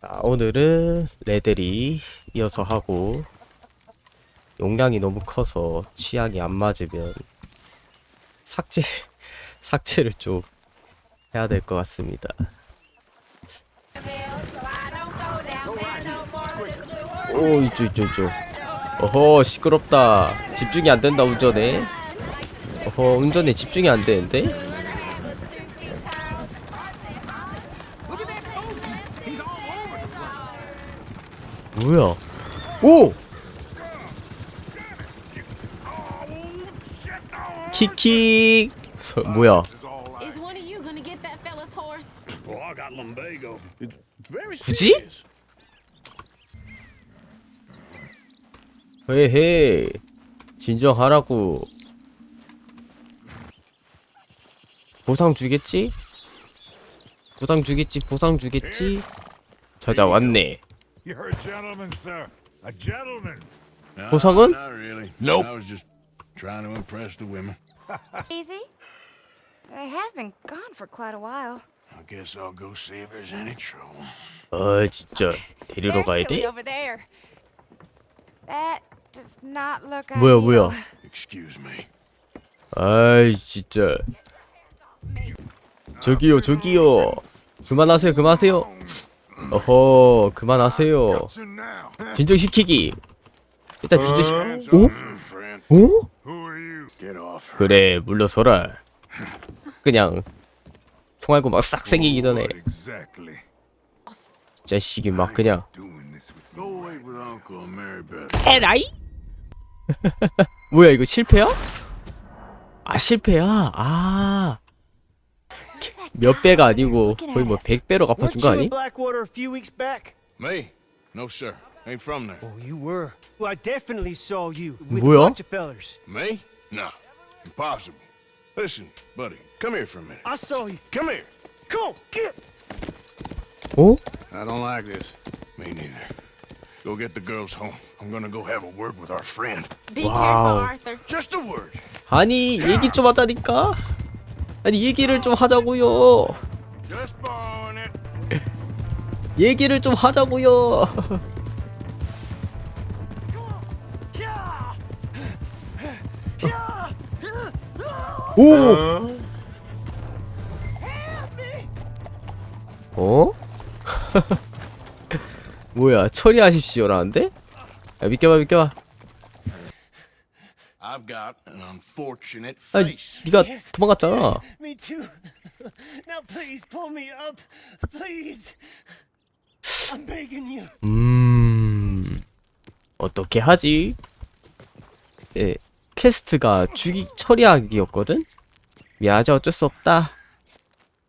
자, 오늘은 레들이 이어서 하고 용량이 너무 커서 취향이 안 맞으면 삭제 삭제를 좀 해야 될 것 같습니다. 오 이쪽 이쪽 이쪽. 어허 시끄럽다. 집중이 안 된다 운전에. 어허 운전에 집중이 안 되는데? 뭐야? 오! 키키 서, 뭐야? Is one of you gonna get that fella's horse? Well, I got lumbago. It's very 굳이? 헤헤 진정하라고 보상 주겠지? 보상 주겠지 보상 주겠지? 찾아왔네 You're a gentleman, sir. A gentleman. No, 보상은? Not really. Nope. I was just trying to impress the women. Easy? They have been gone for quite a while. I guess I'll go see if there's any trouble. 어 진짜 데리러 There's 가야 Tilly 돼? over there. That does not look 뭐야 ideal. 뭐야 Excuse me. 아이 진짜 저기요 저기요 그만하세요 그만하세요 어허 그만하세요. 진정시키기 일단 진정시 오? 오? 그래 물러서라 그냥 총알고 막 싹 생기기 전에 exactly 자식이 막 그냥. 에라이? 뭐야 이거 실패야? 아 실패야 아 몇 배가 아니고 거의 뭐 100배로 갚아준 거 아니? Me? No, sir. Ain't from there. Oh, you were. Well, I definitely saw you with 뭐야? a bunch of fellers. Me? No. Impossible. Listen, buddy, come here for a minute. I saw you. Come here. Come on, get. 어? I don't like this. Me neither. Go get the girls home. I'm gonna go have a word with our friend. Be Wow. careful, Arthur. Just a word. 아니 얘기 좀 하자니까 아니 얘기를 좀 하자고요. 얘기를 좀 하자고요 오! 어? 뭐야 처리하십시오라는데? 야 비켜봐 비켜봐 I've got an unfortunate 아 face. 니가 도망갔잖아 Me too. now, please pull me up, please. I'm begging you. 음 어떻게 하지? 예 퀘스트가 죽이 처리하기였거든. 미안하지 어쩔 수 없다.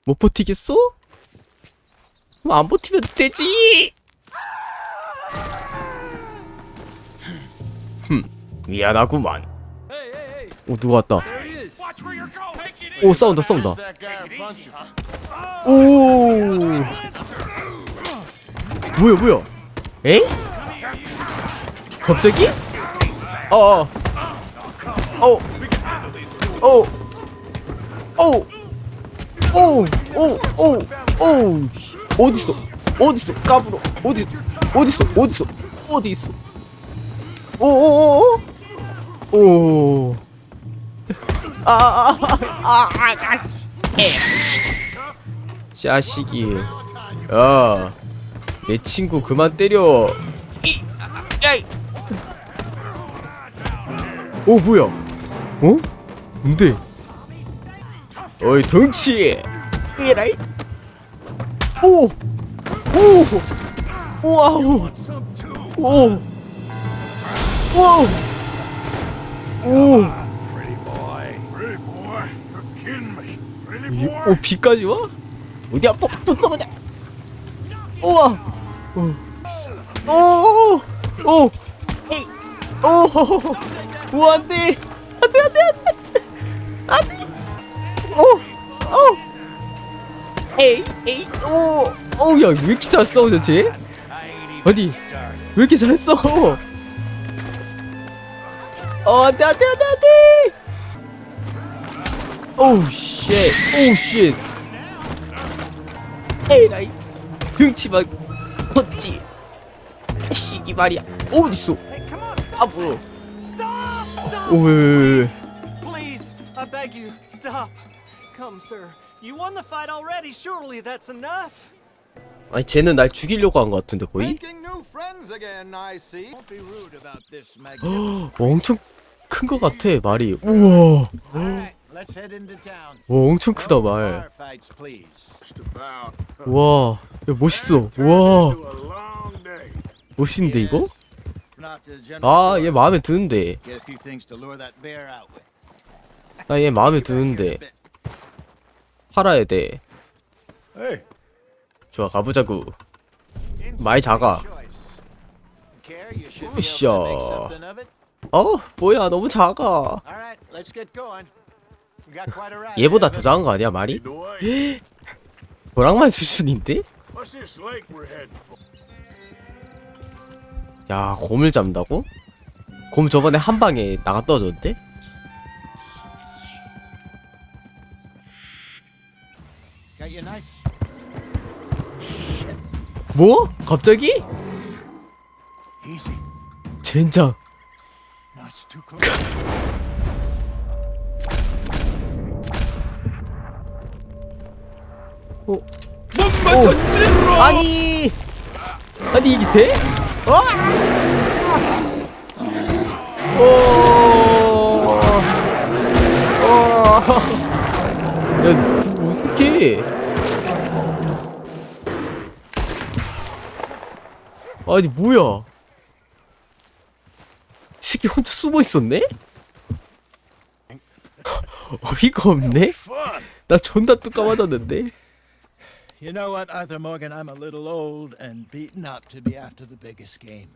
못 버티겠어? 그럼 안 버티면 되지. 흠 미안하구만. 오 누가 왔다. 오 싸운다 싸운다. 오 뭐야 뭐야? 에? 갑자기? 어어 어. 어. 어. 어. 어. 어. 어. 어딨어? 어딨어? 까불어. 어디 어딨어? 어딨어? 어디 있어? 오오오오. 오. 아아아아 아. 자식이. 야. 내 친구 그만 때려. 이. 오 뭐야? 어? 뭔데? 어이 덩치! 이라이? 오! 오! 와우! 오! 오! 오! 이-. 오 비까지 와? 어디야? 또 붙어보자. 우와. 오. 오. 오. 이. 오. 오 안돼. 안돼 안돼 안돼. 안돼. 오. 오. 에이 에이. 오. 오야 왜 이렇게 잘 싸우냐 쟤? 아니 왜 이렇게 잘 싸워? 어 안돼 안돼 안돼 안돼. 오우 쉣. 오우 쉣. 에라이. 등치만 어찌 시기 말이야 어디 있어 Stop! Stop! 오왜 Please, I beg you, stop. Come, sir. You won the fight already. Surely that's enough. 아니 쟤는 날 죽이려고 한 것 같은데 거의 Making new friends again, I see. Don't be rude about this, Maggie. 어, 엄청 큰 것 같아 말이 우와 Alright, let's head into town. 와 엄청 크다 말 bar fights, please. Just about. 와, 야 멋있어. 와, into a long day. 멋있는데 이거? Not to the general 아, store. 얘 마음에 드는데. Get a few things to lure that bear out with. 나 얘 마음에 드는데 팔아야 돼. Hey. 좋아, 가보자구. 많이 작아. Care, you should be able to 으쌰. make something of it. 어, 뭐야, 너무 작아. Alright, let's get going. 얘보다 더. 작은 거 아니야, 말이? 도랑만 수준인데? 야, 곰을 잡는다고? 곰 저번에 한 방에 나가 떨어졌는데? 뭐? 갑자기? 젠장. 어? 오. 아니! 아니, 이게 돼? 어? 오! 어! 야, 너 어떡해? 아니, 뭐야? 이 새끼 혼자 숨어 있었네? 어이가 없네? 나 존나 뚜까 맞았는데? You know what, Arthur Morgan? I'm a little old and beaten up to be after the biggest game.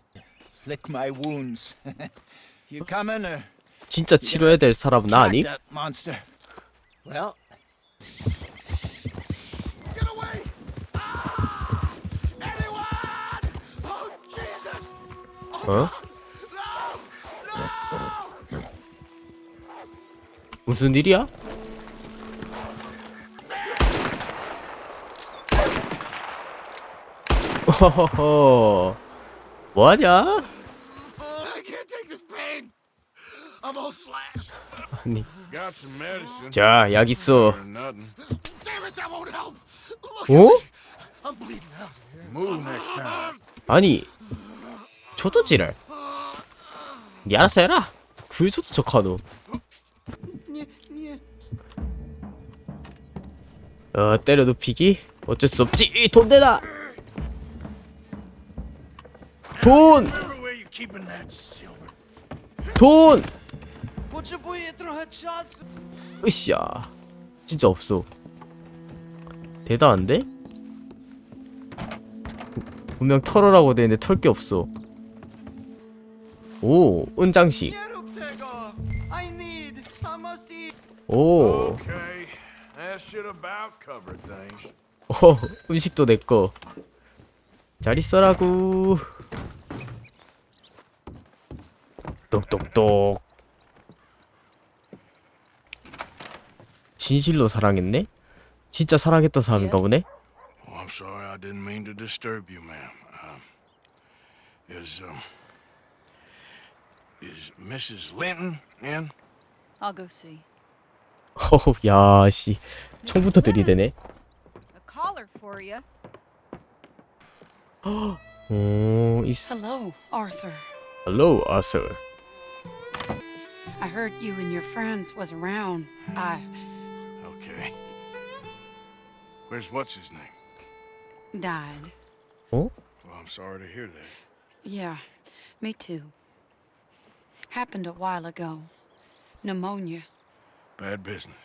Lick my wounds. you coming or 진짜 치료해야 될 사람은 나 아니? track that monster? Well, Get away! Ah! Anyone! Oh, Jesus! 어? 무슨 일이야? 뭐하냐? 아니. 자 약 있어 어? 아니 저도 지랄 니 알아서 해라 그 저도 척하노 어 때려 눕히기 어쩔 수 없지 돈 내놔 돈! 돈! 으쌰 진짜 없어 대단한데? 분명 털어라고 되는데 털 게 없어 오 은장식. 오. 어, 음식도 내꺼 잘 있어라구 똑똑똑 진실로 사랑했네? 진짜 사랑했던 사람인가 보네? Oh, I'm sorry, I didn't mean to disturb you, ma'am. Um, is um, is Mrs. Linton in? I'll go see. 어우 야씨 총부터 들이대네 A collar for you. oh, he's... Hello, Arthur. Hello, Arthur. I heard you and your friends was around. I... Okay. Where's what's his name? Died. Oh? Well, I'm sorry to hear that. Yeah, me too. Happened a while ago. Pneumonia. Bad business.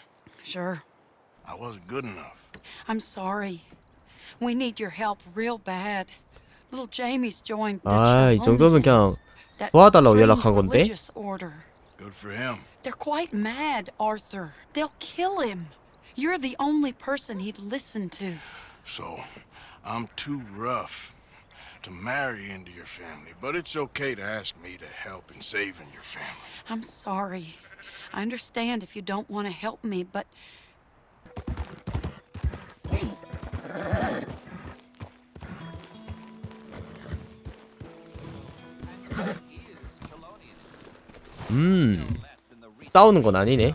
Sure. I wasn't good enough. I'm sorry. We need your help real bad. Little Jamie's joined the 아, 이 정도면 그냥 Trelawney's, that 도와달라고 strange 연락한 건데? religious order. Good for him. They're quite mad, Arthur. They'll kill him. You're the only person he'd listen to. So, I'm too rough to marry into your family, but it's okay to ask me to help in saving your family. I'm sorry. I understand if you don't want to help me, but 음 싸우는 건 아니네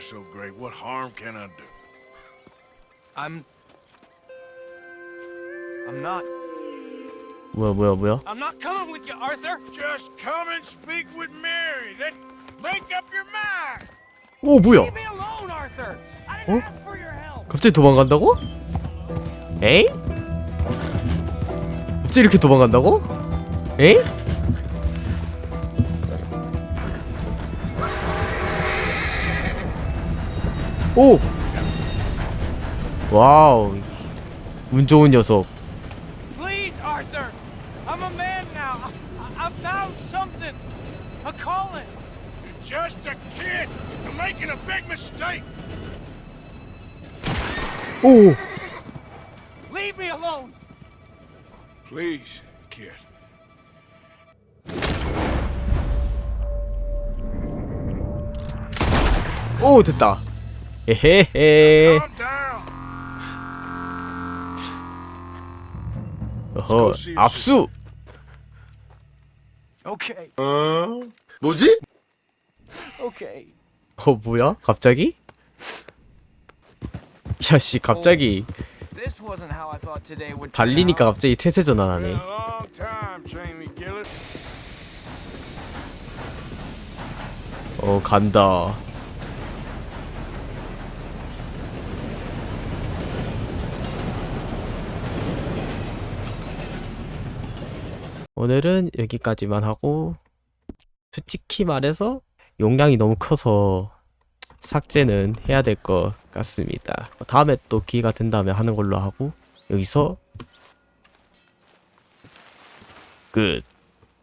So great. What harm can I do? I'm. I'm not. 뭐야 뭐야 뭐야 I'm not coming with you, Arthur. Just come and speak with Mary. Then make up your mind. 오 뭐야 Leave me alone, Arthur. I didn't 어? ask for your help. 갑자기 도망간다고? 에이? 갑자기 이렇게 도망간다고? 에이? 오! 와우 운 좋은 녀석 Please, Arthur. I'm a man now. I, I found something. A calling. You're just a kid. You're making a big mistake. 오! Leave me alone. Please, kid. 오 됐다 down. 어허 압수 Okay. 뭐지? Okay. 어 뭐야 갑자기? 야씨 갑자기 달리니까. 갑자기 태세 전환하네. 어 간다 오늘은 여기까지만 하고 솔직히 말해서 용량이 너무 커서 삭제는 해야 될 것 같습니다. 다음에 또 기회가 된다면 하는 걸로 하고 여기서 끝